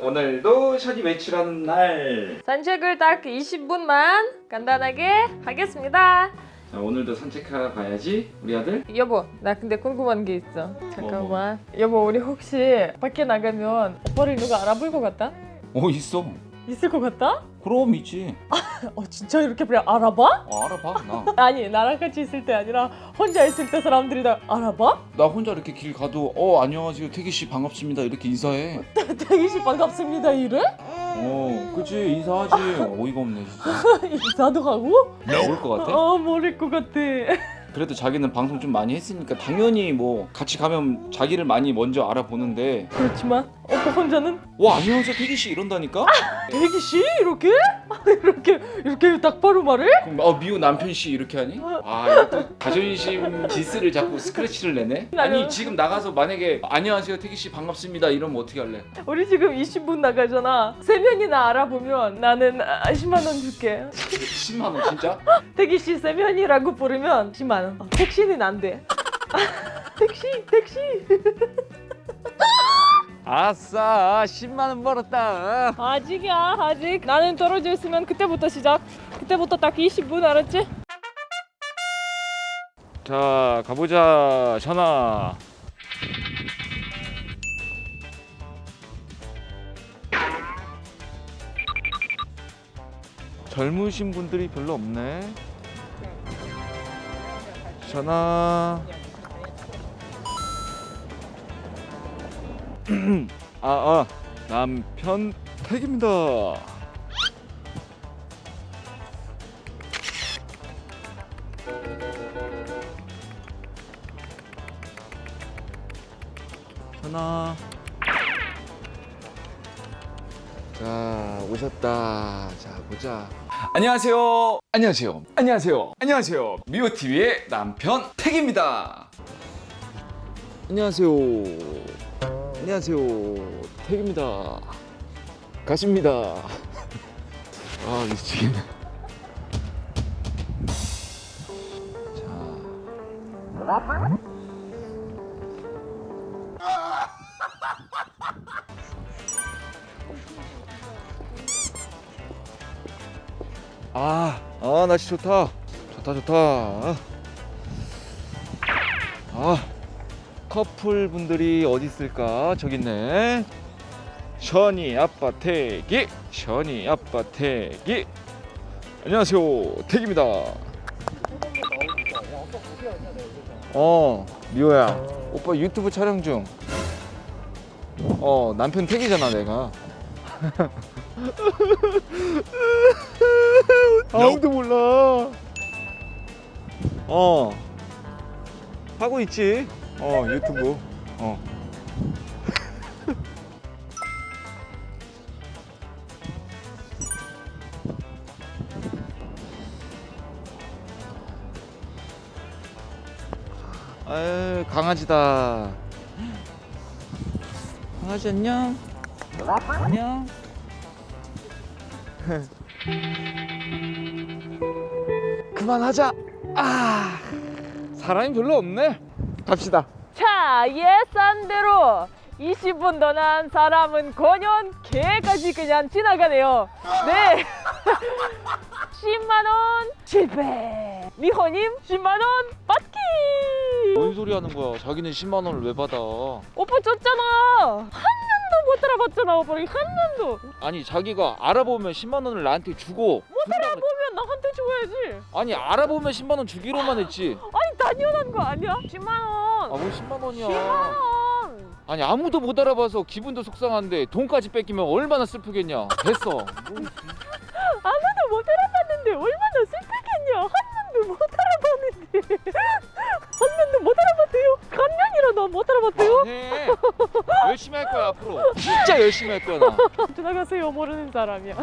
오늘도 션이 외출하는 날. 산책을 딱 20분만 간단하게 하겠습니다. 자, 오늘도 산책하러 가야지, 우리 아들. 여보, 나 근데 궁금한 게 있어. 잠깐만. 여보, 우리 혹시 밖에 나가면 오빠를 누가 알아볼 것 같다? 어 있어. 있을 것 같다? 그럼 있지. 어, 진짜 이렇게 그냥 알아봐? 어, 알아봐 나. 아니, 나랑 같이 있을 때 아니라 혼자 있을 때 사람들이 다 알아봐? 나 혼자 이렇게 길 가도 어 안녕하세요 태기 씨 반갑습니다 이렇게 인사해. 태기 씨 반갑습니다 이래? 어, 그치 인사하지. 어이가 없네 진짜. 인사도 하고? 모를 것 같아? 어, 모를 것 같아. 그래도 자기는 방송 좀 많이 했으니까 당연히 뭐 같이 가면 자기를 많이 먼저 알아보는데 그렇지만 오빠 혼자는 와 안녕하세요 태기 씨 이런다니까? 태기 씨 이렇게? 이렇게 이렇게 딱 바로 말해? 그럼 어 미우 남편 씨 이렇게 하니? 아 이것도 자존심 디스를 자꾸 스크래치를 내네? 아니 지금 나가서 만약에 안녕하세요 태기 씨 반갑습니다 이러면 어떻게 할래? 우리 지금 20분 나가잖아. 세 명이나 알아보면 나는 아, 10만 원 줄게. 10만 원 진짜? 태기 씨 세 명이라고 부르면 10만 원. 어, 택시는 안 돼. 택시 택시. 아싸 10만 원 벌었다 아직이야 아직. 나는 떨어져 있으면 그때부터 시작. 그때부터 딱 20분 알았지? 자 가보자 션아 젊으신 분들이 별로 없네 션아 아, 아 남편 택입니다. 현아. 자 오셨다. 자 보자. 안녕하세요. 안녕하세요. 안녕하세요. 안녕하세요. 미오TV의 남편 택입니다. 안녕하세요 안녕하세요. 택입니다. 가십니다. 아 미치겠네 자. 아, 아 날씨 좋다. 좋다 좋다. 아, 커플 분들이 어디 있을까? 저기 있네. 션이 아빠 태기, 션이 아빠 태기. 안녕하세요, 태기입니다. 어, 미호야. 오빠 유튜브 촬영 중. 어, 남편 태기잖아, 내가. 아무도 몰라. 어. 하고 있지. 어, 유튜브. 어. 아유, 강아지다. 강아지 안녕. 안녕. 그만하자. 아, 사람이 별로 없네. 갑시다. 자 예산대로 20분 더 난 사람은 권연 개까지 그냥 지나가네요. 네. 10만 원 실패. 미호님 10만 원 받기. 뭔 소리 하는 거야? 자기는 10만 원을 왜 받아? 오빠 줬잖아. 한 년도 못 알아봤잖아 오빠 한 년도. 아니 자기가 알아보면 10만 원을 나한테 주고 못 알아보면 나한테 줘야지. 아니 알아보면 10만 원 주기로만 했지. 당연한 거 아니야? 10만 원. 아뭐 10만 원이야. 10만 원. 아니 아무도 못 알아봐서 기분도 속상한데 돈까지 뺏기면 얼마나 슬프겠냐. 됐어. 아무도 못 알아봤는데 얼마나 슬프겠냐. 한 년도 못 알아봤는데. 한 년도 못 알아봤대요. 한 년이라도 못 알아봤대요. 네. 열심히 할 거야 앞으로. 진짜 열심히 할 거야 나. 지나가세요 모르는 사람이야.